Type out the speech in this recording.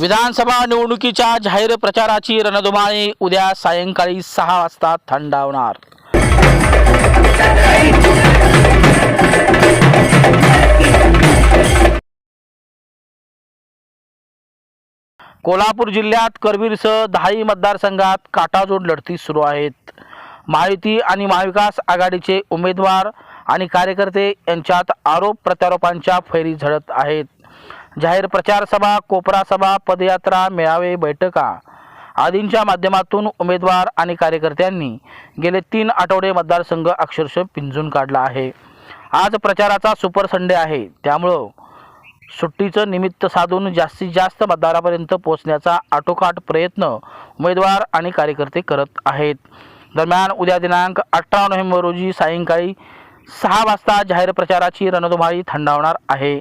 विधानसभा निवडणुकीच्या जाहीर प्रचाराची रणधुमाळी उद्या सायंकाळी सहा वाजता थंडावणार कोल्हापूर जिल्ह्यात करवीरसह दहाही मतदारसंघात काटाजोड लढती सुरू आहेत. महायुती आणि महाविकास आघाडीचे उमेदवार आणि कार्यकर्ते यांच्यात आरोप प्रत्यारोपांच्या फैरी झडत आहेत. जाहीर प्रचार सभा कोपरा सभा पदयात्रा मेळावे बैठका आदींच्या माध्यमातून उमेदवार आणि कार्यकर्त्यांनी गेले तीन आठवडे मतदारसंघ अक्षरशः पिंजून काढला आहे. आज प्रचाराचा सुपर संडे आहे. त्यामुळं सुट्टीचं निमित्त साधून जास्तीत जास्त मतदारापर्यंत पोहोचण्याचा आटोकाट प्रयत्न उमेदवार आणि कार्यकर्ते करत आहेत. दरम्यान उद्या दिनांक अठरा नोव्हेंबर रोजी सायंकाळी सहा वाजता जाहीर प्रचाराची रणधुमाळी थंडावणार आहे.